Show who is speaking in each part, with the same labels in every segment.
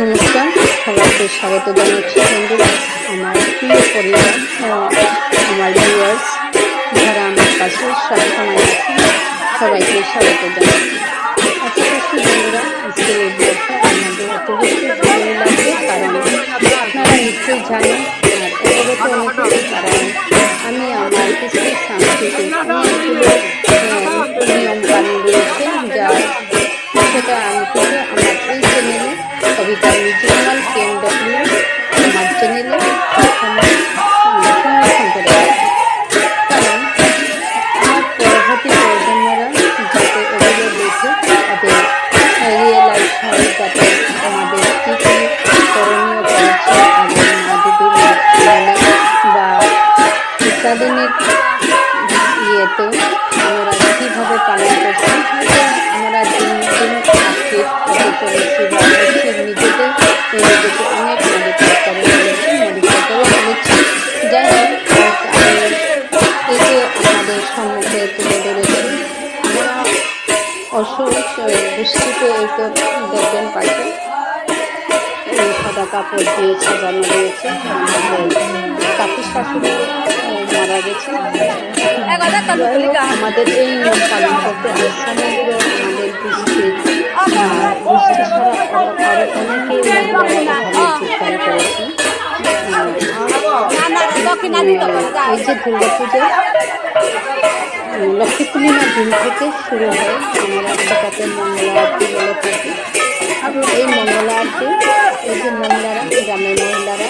Speaker 1: নমস্কার। সবাইকে স্বাগত জানাচ্ছি বন্ধুরা, আমার প্রিয় পরিবার আমার ভিউয়ার্স যারা আমার কাছে সবসময় আছেন, সবাইকে স্বাগত জানাচ্ছি। আজকে করছি বন্ধুরা, আজকে এই আমাদের এত বেশি ভালো লাগবে, কারণ আপনারা নিশ্চয়ই জানেন, আর অবগত কারণ আমি আমার কিছু সাংস্কৃতিক নিয়ম কানুন রয়েছে, যা সেটা সংরক্ষণ করে কারণ আমার প্রজন্মরা যাতে এগুলো দেখে যাতে আমাদের কী কী করণীয় বলে বা অত্যাধুনিক ইয়েতে আমরা কীভাবে পালন কাপড় দিয়ে সাজানো রয়েছে আমাদের কাকি শাশুড়ি মারা গেছে। আমাদের এই নিয়ম পালন করতে আমাদের বৃষ্টির বৃষ্টি ছাড়া অনেকেই এই যে দুর্গা পুজো লক্ষ্মী পূর্ণিমার দিন থেকে শুরু হয়। আমরা সেটাকে মঙ্গলা আরতি বলে থাকি। এই মঙ্গলা আরতি যে মহিলারা গ্রামের মহিলারা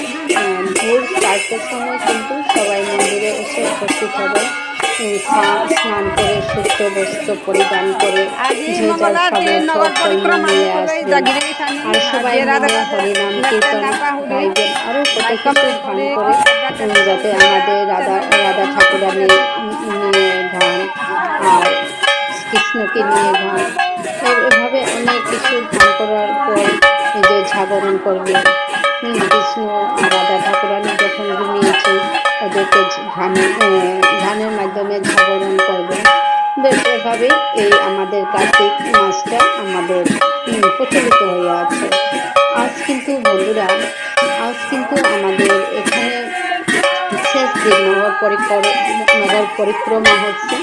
Speaker 1: ভোর চারটের সময় কিন্তু সবাই মন্দিরে এসে উপস্থিত হবে। স্নান করে সুস্থ বস্ত্র পরিধান করে যে যার সামর্থ্য কর্ম নিয়ে আসবেন আর সবাই মিলে হরিনাম কীর্তন গাইবেন। আরও কত কিছু গান করে যাতে আমাদের রাধা রাধা ঠাকুরানি নিয়ে গান আর কৃষ্ণকে নিয়ে গান এভাবে অনেক কিছু গান করার পর যে জাগরণ করবে। কৃষ্ণ রাধা ঠাকুরানি যখন ঘুমিয়েছে তাদেরকে ধানে ধানের মাধ্যমে জাগরণ করবে। বেশ, এভাবেই এই আমাদের কার্তিক মাসটা আমাদের প্রচলিত হয়ে আছে। আজ কিন্তু বন্ধুরা, আজ কিন্তু আমাদের এখানে শেষ দিন, নগর পরিক্রমা হচ্ছে।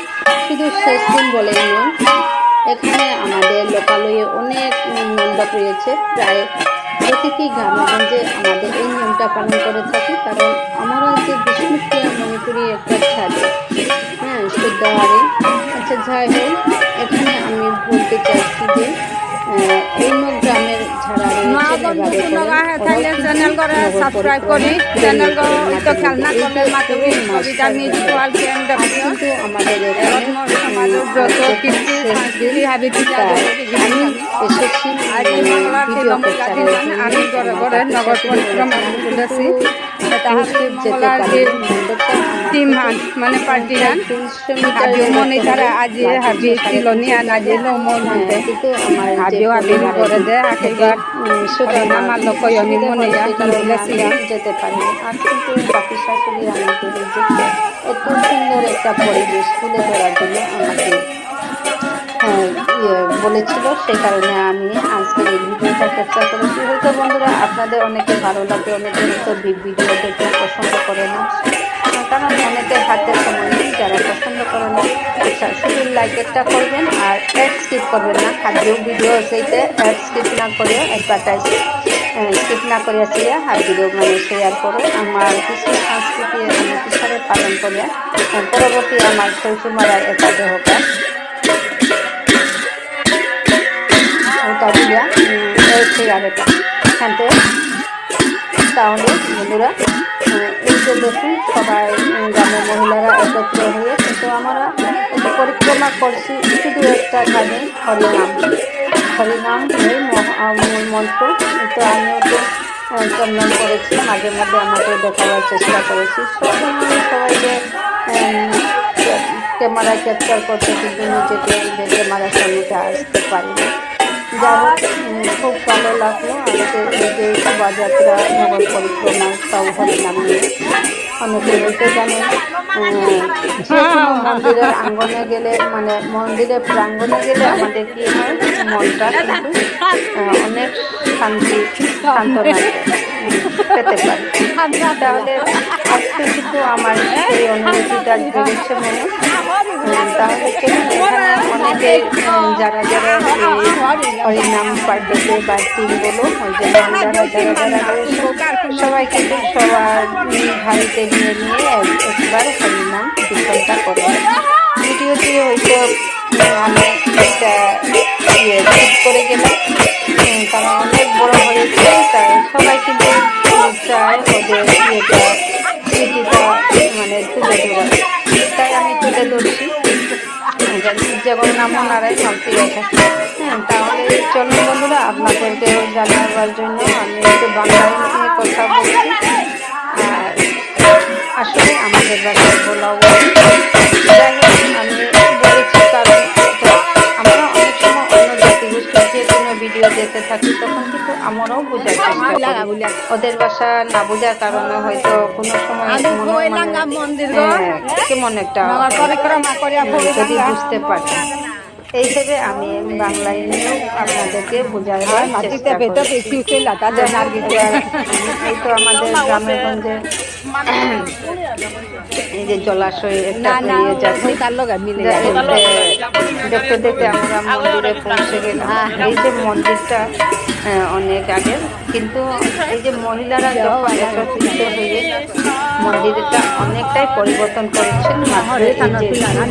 Speaker 1: শুধু শেষ দিন বলে নয় এখানে আমাদের লোকালয়ে অনেক মণ্ডপ রয়েছে। প্রায় প্রতিটি গ্রামগঞ্জে আমাদের এই নিয়মটা পালন করে থাকি, কারণ আমরা যে বিষ্ণুপ্রিয়া মণিপুরি একটা ছাদে হ্যাঁ শুদ্ধ আচ্ছা যাই হোক, এখানে আমি বলতে চাইছি যে এভাবে করে
Speaker 2: সাবস্ক্রাইব করি চ্যানেল তো খেলনা করলে
Speaker 1: আমি
Speaker 2: ঘরে ঘরে নগর পরিক্রমা করেছি তাহলে মঙ্গলার যে টিম হান মানে পার্টি হান হাবিও মনে তারা আজ হাবি তিলনি আন আজ মন হতে হাবিও হাবি করে দে আকেবার আমার লোক আমি মনে
Speaker 1: যেতে পারি আর কিন্তু বাকি শাশুড়ি আমাকে এত সুন্দর একটা পরিবেশ তুলে ধরার জন্য আমাকে বলেছিল সেই কারণে আমি আজকে এই ভিডিওটা ক্যাপচার করেছি। হয়তো বন্ধুরা আপনাদের অনেকে ভালো লাগে অনেকে হয়তো ভিডিও দেখতে পছন্দ করে না। কারণ অনেকের হাতের সময় যারা পছন্দ করে না আচ্ছা শুধু লাইকেরটা করবেন আর অ্যাড স্কিপ করবেন না। খাদ্য ভিডিও সেইতে অ্যাড স্কিপ না করে অ্যাডভার্টাইজ স্কিপ না করে আসিয়া আর ভিডিও মানে শেয়ার করো। আমার কিছু সংস্কৃতি আমি পালন করে পরবর্তী আমার শ্বশুরমারা এটা দেহকা দিয়া শেয়ার এটা এখান থেকে তাহলে বন্ধুরা। এই যে দেখুন, সবাই গ্রামের মহিলারা একত্র হয়ে, কিন্তু আমরা যে পরিক্রমা করছি শুধু একটা গানে, হরিনাম। হরিনাম হয়ে মূল মন্ত্র। তো আমিও তো চন্দন করেছি, মাঝে মাঝে আমাকে দেখাবার চেষ্টা করেছি। সবসময় সবাইকে ক্যামেরা ক্যাপচার করতে কিন্তু নিজেকে ক্যামেরার সামনে আসতে পারিনি। যা খুব ভালো লাগল। এই যে শোভাযাত্রা নগর পরিক্রমা, তাও হরিনাম নিয়ে অনেকে যে কোনো মন্দিরের আঙ্গনে গেলে মানে মন্দিরের প্রাঙ্গণে গেলে আমাদের কি হয়, মনটা কিন্তু অনেক শান্তি সান্ত্বনা পেতে পারি। তাহলে আজকে কিন্তু আমার সেই অনুভূতিটা জেগেছে মনে। তাহলে অনেকে যারা যারা হরিনাম পার্টিতে বা টিম বলো ওই যে মহিলারা যারা যারা সবাই কিন্তু সবার ভারিতে নিয়ে নিয়ে এক- একবার হরিনাম কীর্তনটা করে ভিডিওটি হয়তো আমি একটা ইয়ে করে গেলাম। কারণ অনেক বড় হয়েছে, তাই সবাই কিন্তু চায় ওদের ইয়েটা মানে তুলে ধরা তাই আমি তুলে ধরছি। যেমন নাম নারায় ভাবতে গেছে হ্যাঁ তাহলে চলুন বন্ধুরা, আপনাদেরকে জানাবার জন্য আমি একটু বাংলায় নিয়ে কথা বলছি। আর আসলে আমাদের বাসায় হোক, আমি বলেছি কারণ আমরা অনেক সময় অন্য জাতিগোষ্ঠীর যে ভিডিও দেখতে থাকি তখন ওদের ভাষা না বোঝার কারণে হয়তো কোনো সময় মনে হয় হ্যাঁ, কেমন একটা যদি বুঝতে পারতাম এই হিসেবে আমি বাংলায় নিয়েও আপনাদেরকে বোঝাই চেষ্টা করছি। এই তো আমাদের গ্রামের গঞ্জে এই যে জলাশয় একটা পেরিয়ে যাচ্ছে। দেখতে- দেখতে দেখতে আমরা মন্দিরে পৌঁছে গেলাম। এই যে মন্দিরটা অনেক আগের কিন্তু এই যে মহিলারা যখন একত্রিত হয়ে মন্দিরটা অনেকটাই পরিবর্তন করেছেন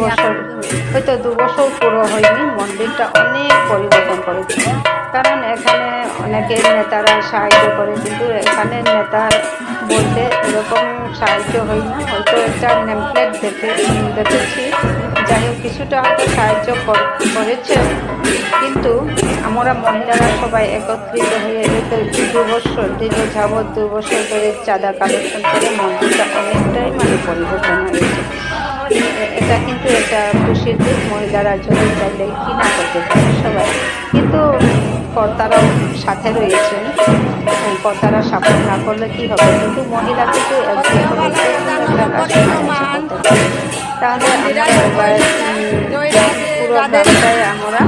Speaker 1: বছর হয়তো দু বছর পুরো হয়নি মন্দিরটা অনেক পরিবর্তন করেছে। কারণ এখানে অনেকে নেতারা সাহায্য করে, কিন্তু এখানে নেতা বলতে এরকম সাহায্য হয় না। হয়তো একটা নেমপ্লেট দেখে, দেখেছি। যাই হোক, কিছুটা হয়তো সাহায্য কর- করেছে। কিন্তু আমরা মহিলারা সবাই একত্রিত হয়ে দু বছর, দীর্ঘ যাবৎ দু বছর ধরে চাঁদা কালেকশন করে মন্দিরটা অনেকটাই মানে পরিবর্তন হয়েছে। এটা কিন্তু একটা খুশির দিক, মহিলারা যদি চাইলে কিনা করতে পারে সবাই। কিন্তু কর্তারাও সাথে রয়েছেন এই কর্তারা সাপোর্ট না করলে কি হবে কিন্তু মহিলা কিন্তু। তাহলে পুরো আমরা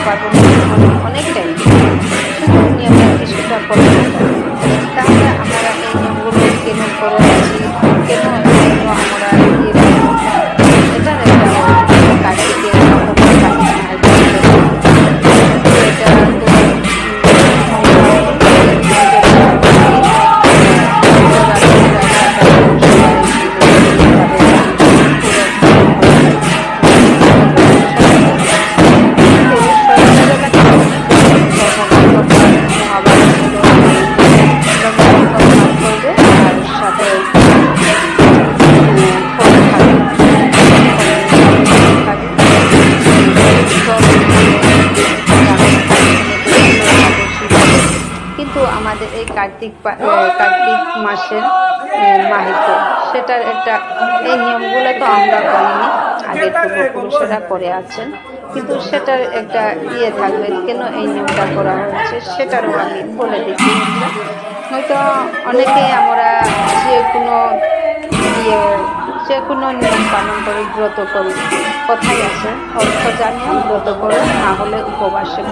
Speaker 1: পুজো পার্বণ অনেকটাই। শুধু নিয়মের কিছুটা পরিবর্তন কার্তিক এই কার্তিক কার্তিক মাসের মাহিত। সেটার একটা, এই নিয়মগুলো তো আমরা করিনি আগের পূর্বপুরুষেরা করে আছেন। কিন্তু সেটার একটা ইয়ে থাকবে, কেন এই নিয়মটা করা হচ্ছে, সেটারও আমি বলে দিচ্ছি হয়তো অনেকেই আমরা যে কোনো ইয়ে যে কোনো নিয়ম পালন করে ব্রত করি কথাই আছে, অর্থ জানিয়ে ব্রত করে না হলে উপবাসে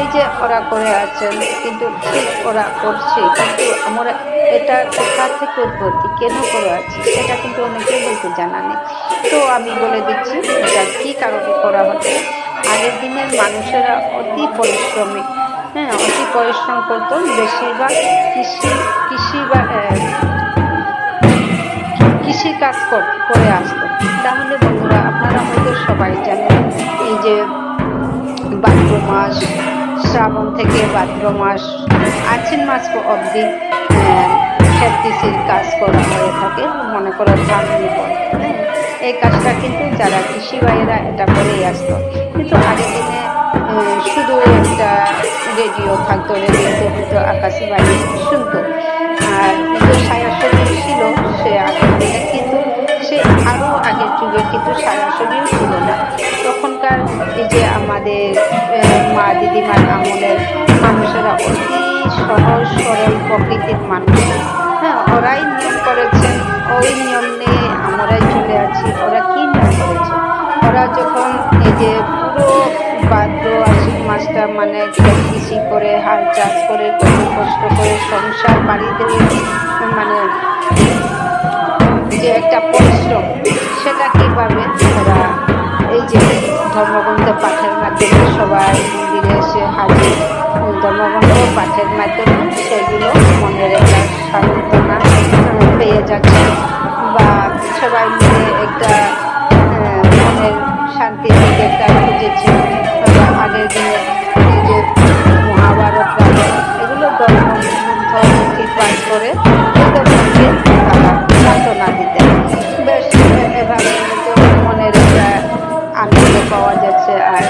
Speaker 1: এই যে ওরা করে আছেন, কিন্তু ঠিক ওরা করছে, কিন্তু আমরা এটা কোথা থেকে উৎপত্তি, কেন করে আছে, সেটা কিন্তু অনেকেই বলতে জানা নেই। তো আমি বলে দিচ্ছি, এটা কী কারণে করা হচ্ছে? আগের দিনের মানুষেরা অতি পরিশ্রমী হ্যাঁ অতি পরিশ্রম করতো, বেশিরভাগ কৃষি কৃষি বা কর- আসতো। তাহলে বন্ধুরা, আপনারা হয়তো সবাই জানেন এই যে ভাদ্র মাস, শ্রাবণ থেকে ভাদ্র মাস, আশ্বিন মাস অবধি ক্ষেত কৃষির কাজ করা হয়ে থাকে, মনে করো ধান হ্যাঁ এই কাজটা কিন্তু যারা কৃষি ভাইয়েরা এটা করেই আসতো। কিন্তু আগের দিনে শুধু একটা রেডিও থাকতো রেডিওতে হয়তো আকাশি বাড়ি শুনতো। আর কিন্তু সায়াসনী ছিল, সে আগের দিনে কিন্তু যুগে কিন্তু সায়াসনীও ছিল না। তখনকার এই যে আমাদের মা দিদিমার আমলের মানুষেরা অতি সহজ, সরল প্রকৃতির মানুষ। হ্যাঁ ওরাই নিয়ম করেছেন, ওই নিয়ম নিয়ে আমরাই চলে আছি, ওরা কী নিয়ম করেছে? ওরা যখন এই যে পুরো ভাদ্র আশ্বিন মাসটা মানে কৃষি করে, হাল চাষ করে কষ্ট করে সংসার বাড়িতে মানে যে একটা পরিশ্রম, সেটা কীভাবে ওরা এই যে ধর্মগ্রন্থ পাঠের মাধ্যমে সবাই মন্দিরে এসে হাজির? ধর্মগ্রন্থ পাঠের মাধ্যমে সেগুলো মনের একটা সান্ত্বনা পেয়ে যাচ্ছে বা সবাই মিলে একটা মনের শান্তির দিকে একটা খুঁজেছে। আগের দিনে এই যে মহাভারত এগুলো ধর্মগ্রন্থ পাঠ করে মধ্যে দিতে। বেশ এভাবে মনের একটা আনন্দ পাওয়া যাচ্ছে আর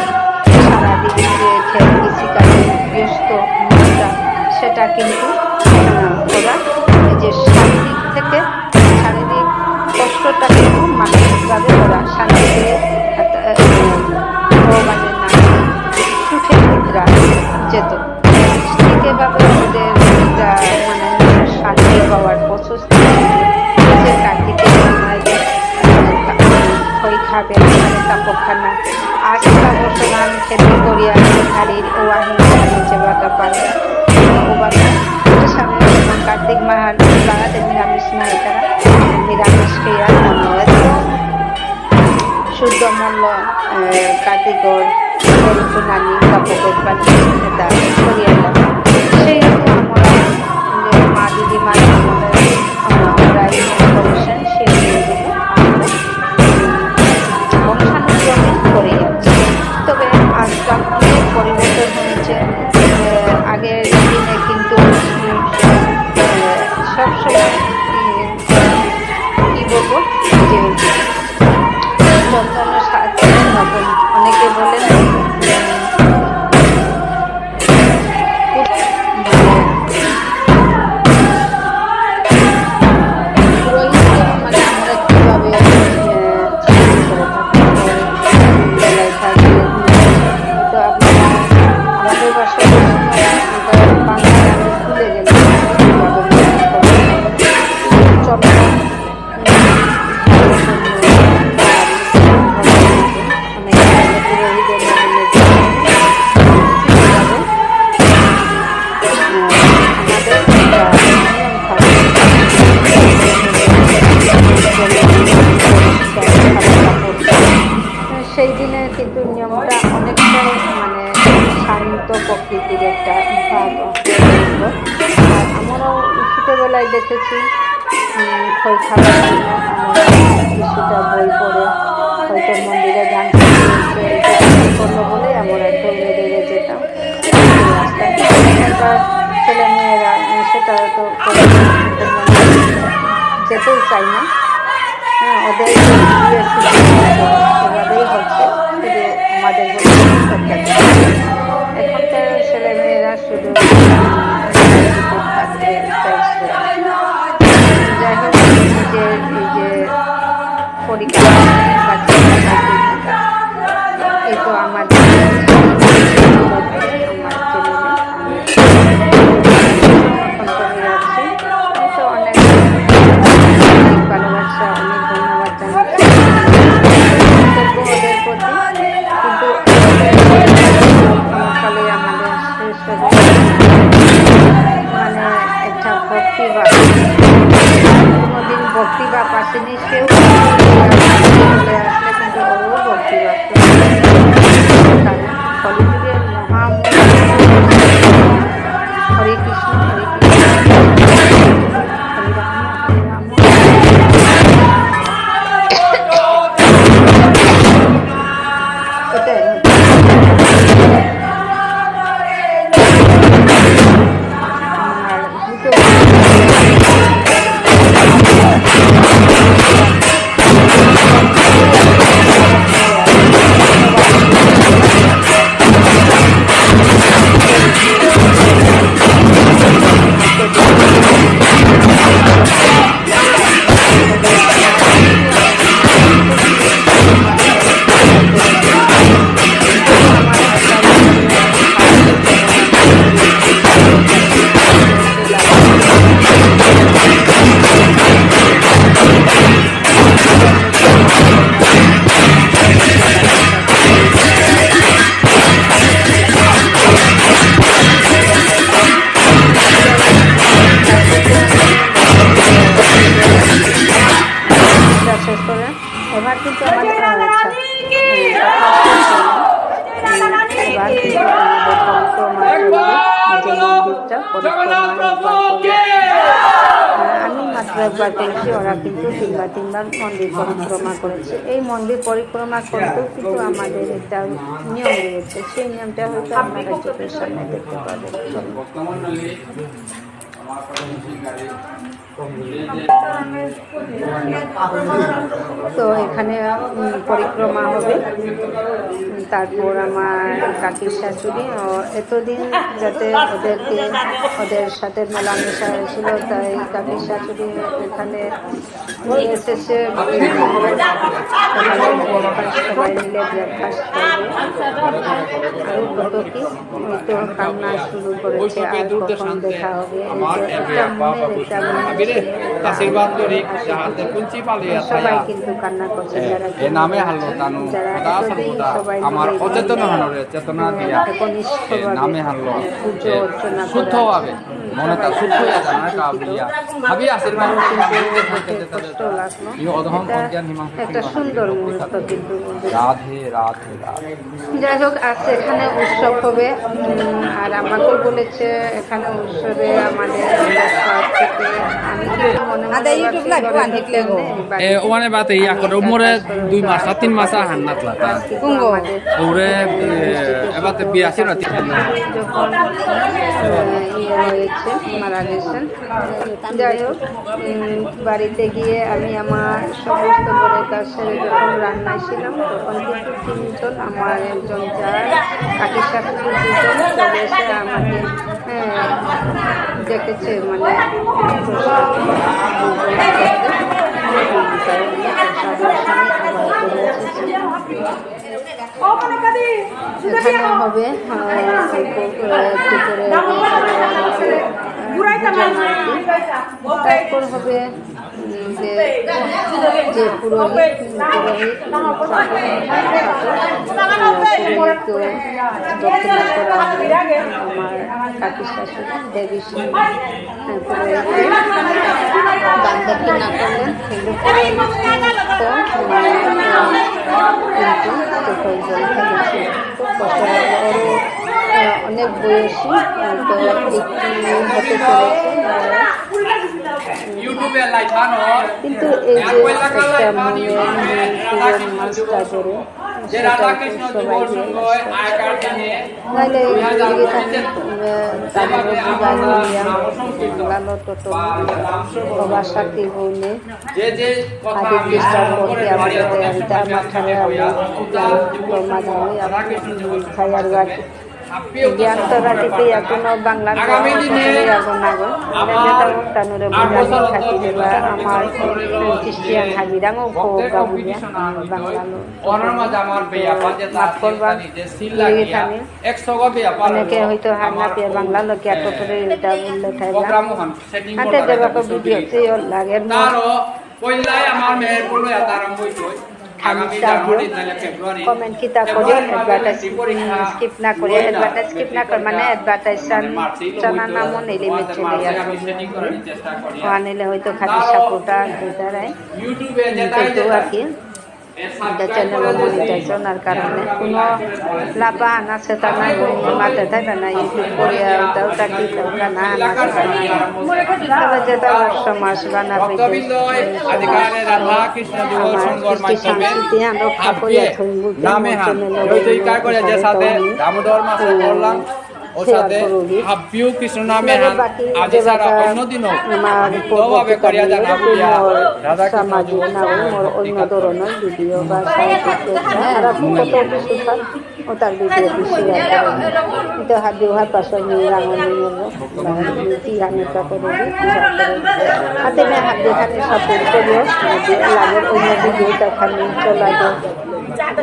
Speaker 1: খই খাবার কিছুটা বই পড়ে হয়তো মন্দিরে গান করল বলে আমরা দৌড়ে দৌড়ে যেতাম। ছেলে মেয়েরা সেটা তো যেতেই চাই না। হ্যাঁ ওদের এভাবেই হচ্ছে। শুধু আমাদের। এখনকার ছেলে মেয়েরা শুধু পরিক্রমা করতেও কিন্তু আমাদের একটা নিয়ম রয়েছে সেই নিয়মটা হয়তো আপনারা চোখের সামনে দেখতে পাবেন চলুন। তো এখানে পরিক্রমা হবে। তারপর আমার কাকির শাশুড়ি। এতদিন যাতে ওদেরকে, ওদের সাথে মেলামেশা হয়েছিল, তাই কাকির শাশুড়ি এখানে এসেছে। সবাই মিলে ব্রেকফাস্ট করবে। কত কি? কান্না শুরু করেছে। আর কখন দেখা হবে?
Speaker 3: আশীর্বাদ করি যাহাতে কুঞ্চি পালিয়ে এ নামে হারলো তানু সদা সর্বদা আমার অচেতন হানরে চেতনা দিয়া। এ নামে হারলো
Speaker 1: পুজো অর্চনা
Speaker 3: শুদ্ধ ভাবে। তা শুদ্ধ যায় না কাবলিয়া ভাবি আশীর্বাদ
Speaker 1: একটা সুন্দর মুহূর্ত কিন্তু
Speaker 3: রাধে রাধে রাধে।
Speaker 1: যাই হোক আজ এখানে উৎসব হবে। আর আমাকে বলেছে এখানে উৎসবে আমাদের
Speaker 3: ওখানে বাতে ইয়া করে উমরে দুই মাস আর তিন মাস হান নাতলা তা ওরে
Speaker 1: যখন আহ, ইয়ে হয়েছে মারা গেছেন যাই হোক বাড়িতে গিয়ে আমি আমার সমস্ত বড়ের কাছে যখন রান্নায় ছিলাম তখন কিন্তু তিনজন আমার একজন যা কাকির সাথে দুজন চলে এসে আমাকে হ্যাঁ, দেখেছে মানে এখানে হবে তারপর হবে যে যে পুরোহিত পুরোহিত পুরোহিত দক্ষিণা আমার কাকি শাশুড়ি দেবী দান দক্ষিণা করলেন কিন্তু চোখের জল কষ্ট অনেক বয়সী তো একটু হতে চলেছে কিন্তু এই যে একটা মাছটা ধরে সেটা সবাই নাহলে তাদের টোটো বাবা সাথী আদি করতে আমাদের মাথায় আপনি খাইয়ার গাছ জ্ঞানতরাটিতে এখনও বাংলা নাগর খাতিরে বা আমার খ্রিস্টিয়ান হাজিরাঙও গাবুলিয়া
Speaker 3: তার
Speaker 1: মাফ করবা।
Speaker 3: যে সিল লাগিয়া
Speaker 1: লিখে
Speaker 3: 100 গো বেয়া পার
Speaker 1: অনেকে হয়তো হার না পেয়ে বাংলা লোকে এত করে এটা বললে
Speaker 3: হন
Speaker 1: হাতে দেবাকে লাগে
Speaker 3: আমার তার
Speaker 1: কমেন্ট কিতা করে অ্যাডভার্টাইজ স্কিপ না করে অ্যাডভার্টাইজ স্কিপ না করে মানে অ্যাডভার্টাইজ চানা নামও নিলে মেচে
Speaker 3: করি।
Speaker 1: আনিলে হয়তো খালি সাপোর্টা এটারাই
Speaker 3: ইউটিউবে যেটা
Speaker 1: আর কি। এটা চ্যানেল মনিটাইজেশনের কারণে কোনো লাভান আছে তা না মাঠে থাকে না ইউটিউব করে ওটা ওটা কি ওটা না না তবে যেটা সমাজ বানা
Speaker 3: আধিকারে রাধা কৃষ্ণ যুব যে সাথে দামোদর মাসে করলাম ও সাথে হাবিউ কৃষ্ণ নামে আজ সারা ভাবে করিয়া যান রাধা কৃষ্ণ
Speaker 1: অন্য ধরনের ভিডিও বা ও তার ভিডিও হাত দেওয়ার পাশে নিয়ে রাঙানি করে হাতে হাত দেখানে সাপোর্ট করিও লাগে অন্য ভিডিওটা খালি চলা যায়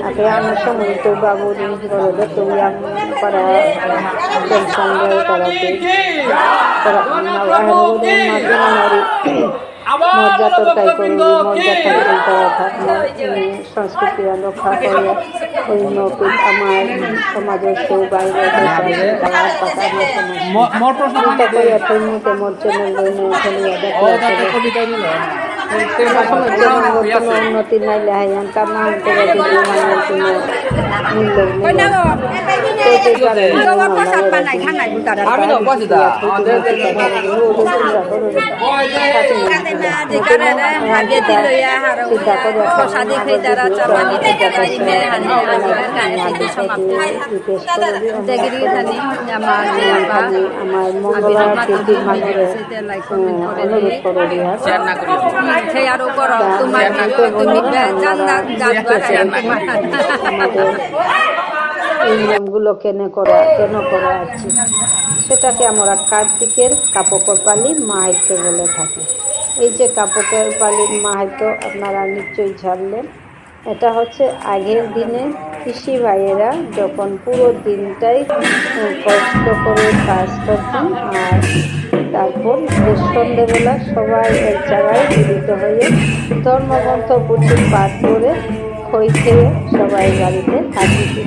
Speaker 1: আগে আমার সময় তো বাবু বড় তো para টেনশন দেয় তারাকে তারা মজ্জা তরকারি করে মজ্জা তরকারি করা থাকে সংস্কৃতি রক্ষা করে ওই আমার সমাজের কেউ বাইরে তারা পাতা আমার সমাজ
Speaker 3: মোর প্রশ্ন
Speaker 1: চিন্তা করি এখন মতে মোর চ্যানেল খেলিয়া
Speaker 3: ও
Speaker 1: দেখে আমার
Speaker 2: তোমার তুমি জান্নাত জানবা
Speaker 1: আমাদের এই নিয়মগুলো কেন করা কেন করা আছে? সেটাকে আমরা কার্তিকের কাপড় পালি মাহাত্য বলে থাকি। এই যে কাপড়ের পালির মাহাত্য আপনারা নিশ্চয়ই জানলেন, এটা হচ্ছে আগের দিনে কৃষি ভাইয়েরা যখন পুরো দিনটাই কষ্ট করে কাজ করতেন আর তারপর সন্ধ্যেবেলা সবাই এক জায়গায় মিলিত হয়ে ধর্মগ্রন্থ পুঁথি পাঠ করে খই খেয়ে সবাই বাড়িতে খুশি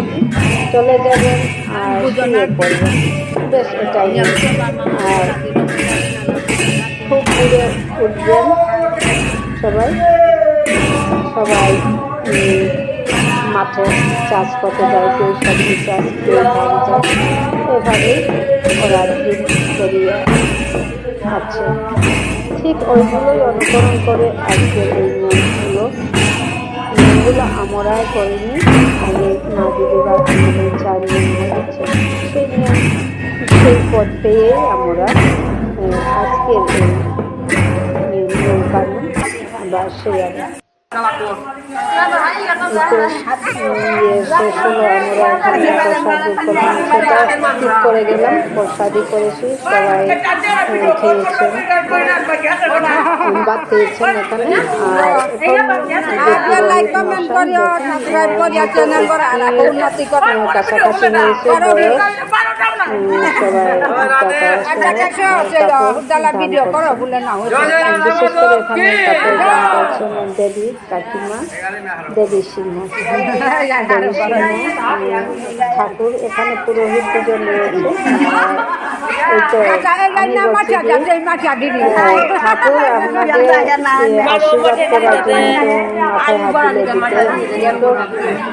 Speaker 1: চলে যাবেন আর শুয়ে পড়বেন বেশ এটাই। আর খুব দূরে উঠবেন সবাই। সবাই মাঠে চাষ করতে যায় কেউ সবজি চাষ কেউ ধান চাষ এভাবেই ওরা দিন করিয়ে আছে ঠিক ওইগুলোই অনুসরণ করে আজকে এই নিয়মগুলো নিয়মগুলো আমরা করিনি। আগে মা দিদিরা আমাদের সেই পথ পেয়ে আমরা আজকের এই শেয়ার শেষ হলো আমরা প্রসাদ করে গেলাম প্রসাদই করেছি কাকিমা দেবী সিংহ। ঠাকুর এখানে পুরোহিত পুজো রয়েছে। হ্যাঁ, ঠাকুর আপনাদের আশীর্বাদ করার জন্য মাথায় হাত দিলে দিতে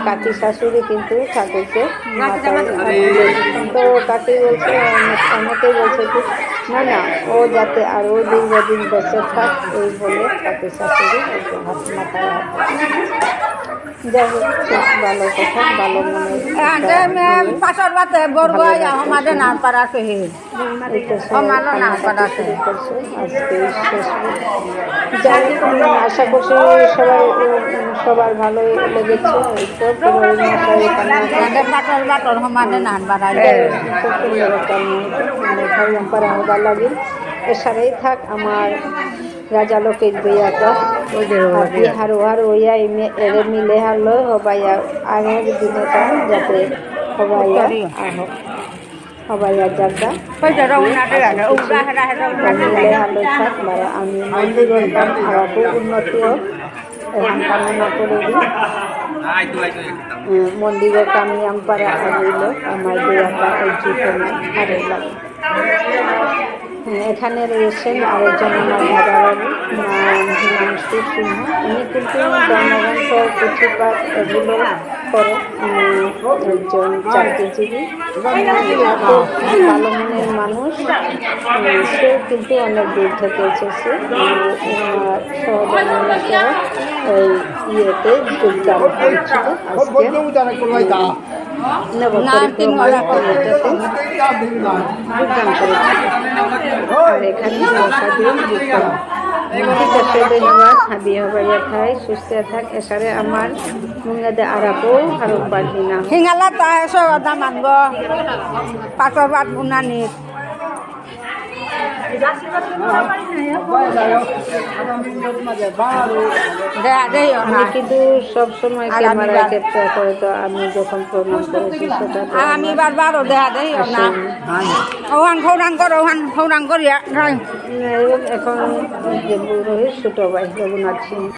Speaker 1: কাকি শাশুড়ি কিন্তু ঠাকুরকে। তো কাকি বলছে অনেক- অনেকেই বলছে কি না না ও যাতে আরও দীর্ঘদিন বেঁচে থাক এই বলে কাকি শাশুড়ি মাথায় হাত ভালো ভালো মনে
Speaker 2: পাশর বাতে নাম নাম
Speaker 1: আশা করছি সবাই সবার ভালোই লেগেছে। এই তো পুরো মশাই এখানে
Speaker 2: বাটর আমাদের নাম পাড়া
Speaker 1: খুব সুন্দর একটা মুহূর্ত আমি ভাবলাম পারা লাগে। এসারেই থাক আমার রাজা লোকের হারো হারো হইয়া এমনি এরে মিলে হারলো হবাইয়া আগের দিনে তার যাতে আহ হবাইয়া যাত্রা
Speaker 2: হেরা হেরা
Speaker 1: আমি মন্দিরের কাম আরও উন্নতি হোক এখন কামনা করে দিই উম, মন্দিরের কামি আম্পারা হইল আমার বইয়াটা এই জীবনে আরও লাগে এখানে রয়েছেন আরেকজন সিংহ উনি কিন্তু জন্মগ্রন্থ এগুলো করে একজন চাকরিজীবী। মানুষ সেও কিন্তু অনেক দূর থেকে এসেছে। ইয়েতে যোগদান করেছিল আর এখানে নৌকা দিয়ে যোগদান ঠিক আছে ধন্যবাদ। হাবি হবাইয়া থাই সুস্থ থাক। এসারে আমার মুঙ্গাদে আরাপো হারক পারবি না।
Speaker 2: হিঙালা তাই সদা মানব পাটর দেই
Speaker 1: আমি কিন্তু সব সময় ক্যামেরা ক্যাপচার করে তো আমি যখন প্রণাম করেছি সেটা তো
Speaker 2: আমি বারবারও দেয়া দেই না। ওহান খৌরাং কর ওহান খৌরাং করিয়া।
Speaker 1: এখন ছোট ভাই রঘুনাথ সিং।